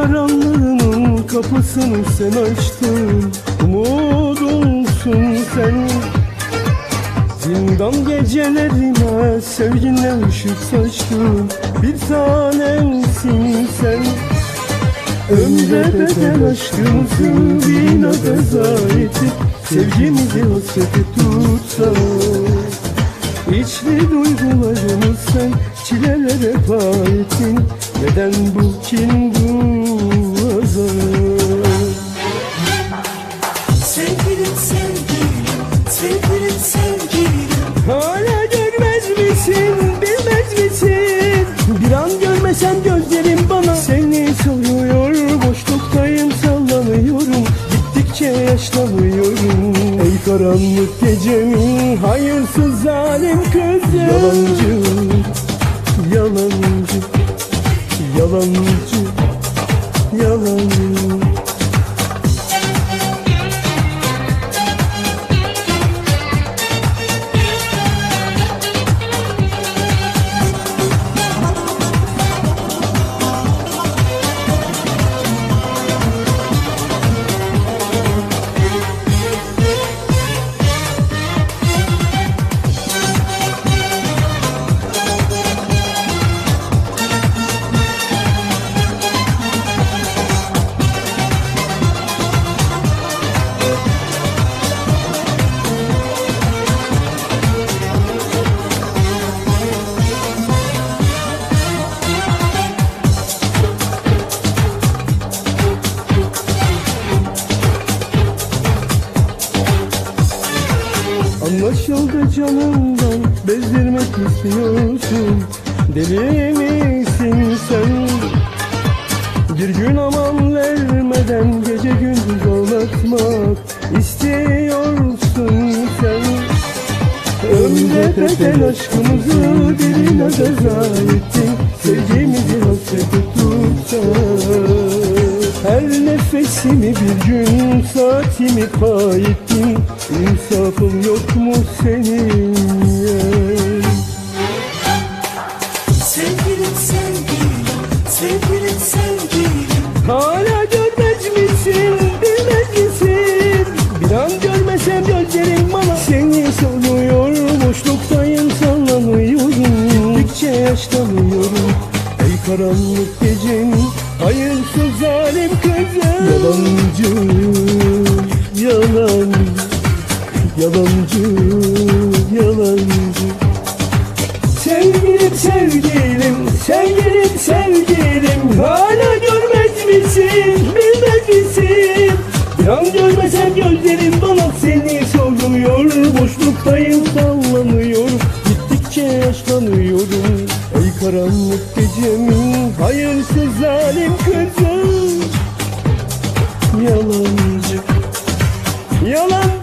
karanlığının kapısını sen açtın. Umudumsun sen Zindan gecelerime sevginle ışık saçtın. Bir tanemsin sen. Ömre bedel aşkımızı bir inat eza ettik Sevgimizi hasreti tutsak İçli duygularımı sen çilelere pay ettin Neden bu kin bu azar? Sevgilim sevgilim, sevgilim sevgilim. Hala görmez misin, bilmez misin? Bir an görmesem gözlerim bana. Seni soruyor Boşluktayım sallanıyorum, gittikçe yaşlanıyorum. Ey karanlık gecemin hayırsız zalim kızı Yalancı, yalancı, yalancı, canımdan bezdirmek istiyorsun. Deli misin sen? Bir gün aman vermeden gece gündüz ağlatmak istiyorsun sen. Ömre bedel aşkımızı birine ceza ettin. Sevgimizi hasreti tutsak Her nefesimi bir gün saatimi pay ettin İnsafın yok mu senin ya? Misin? Bir an görmesem gözlerim bana seni soruyor Boşluktayım sallanıyorum, gittikçe yaşlanıyorum. Ey karanlık gecemin hayırsız zalim kızı Yalancı, yalan